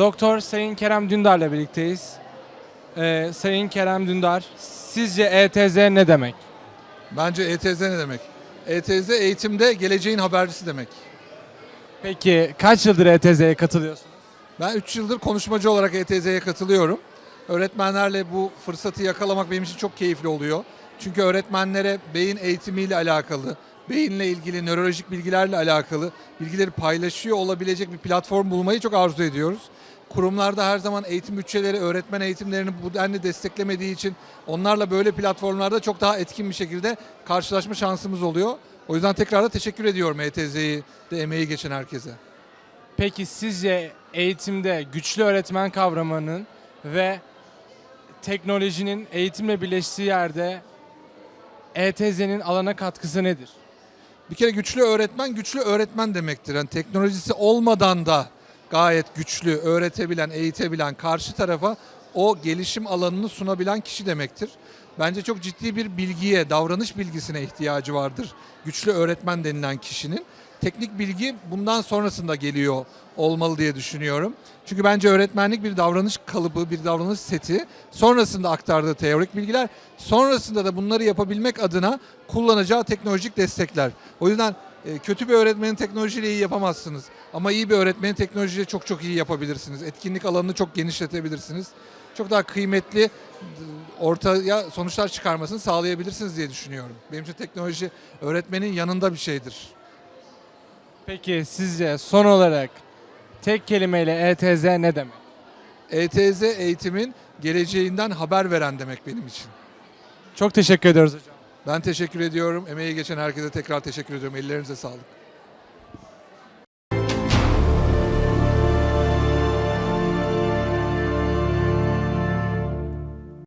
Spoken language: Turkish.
Doktor Sayın Kerem Dündar'la birlikteyiz. Ee, Sayın Kerem Dündar, sizce ETZ ne demek? Bence ETZ ne demek? ETZ eğitimde geleceğin habercisi demek. Peki kaç yıldır ETZ'ye katılıyorsunuz? Ben 3 yıldır konuşmacı olarak ETZ'ye katılıyorum. Öğretmenlerle bu fırsatı yakalamak benim için çok keyifli oluyor. Çünkü öğretmenlere beyin eğitimiyle alakalı, beyinle ilgili, nörolojik bilgilerle alakalı bilgileri paylaşıyor olabilecek bir platform bulmayı çok arzu ediyoruz. Kurumlarda her zaman eğitim bütçeleri, öğretmen eğitimlerini bu denli desteklemediği için onlarla böyle platformlarda çok daha etkin bir şekilde karşılaşma şansımız oluyor. O yüzden tekrar da teşekkür ediyorum ETZ'yi de emeği geçen herkese. Peki sizce eğitimde güçlü öğretmen kavramının ve teknolojinin eğitimle birleştiği yerde ETZ'nin alana katkısı nedir? Bir kere güçlü öğretmen güçlü öğretmen demektir. Yani teknolojisi olmadan da gayet güçlü öğretebilen, eğitebilen, karşı tarafa o gelişim alanını sunabilen kişi demektir. Bence çok ciddi bir bilgiye, davranış bilgisine ihtiyacı vardır güçlü öğretmen denilen kişinin. Teknik bilgi bundan sonrasında geliyor olmalı diye düşünüyorum. Çünkü bence öğretmenlik bir davranış kalıbı, bir davranış seti. Sonrasında aktardığı teorik bilgiler, sonrasında da bunları yapabilmek adına kullanacağı teknolojik destekler. O yüzden kötü bir öğretmenin teknolojiyle iyi yapamazsınız. Ama iyi bir öğretmenin teknolojiyle çok çok iyi yapabilirsiniz. Etkinlik alanını çok genişletebilirsiniz. Çok daha kıymetli ortaya sonuçlar çıkarmasını sağlayabilirsiniz diye düşünüyorum. Benim için teknoloji öğretmenin yanında bir şeydir. Peki sizce son olarak tek kelimeyle ETZ ne demek? ETZ eğitimin geleceğinden haber veren demek benim için. Çok teşekkür ediyoruz hocam. Ben teşekkür ediyorum. Emeği geçen herkese tekrar teşekkür ediyorum. Ellerinize sağlık.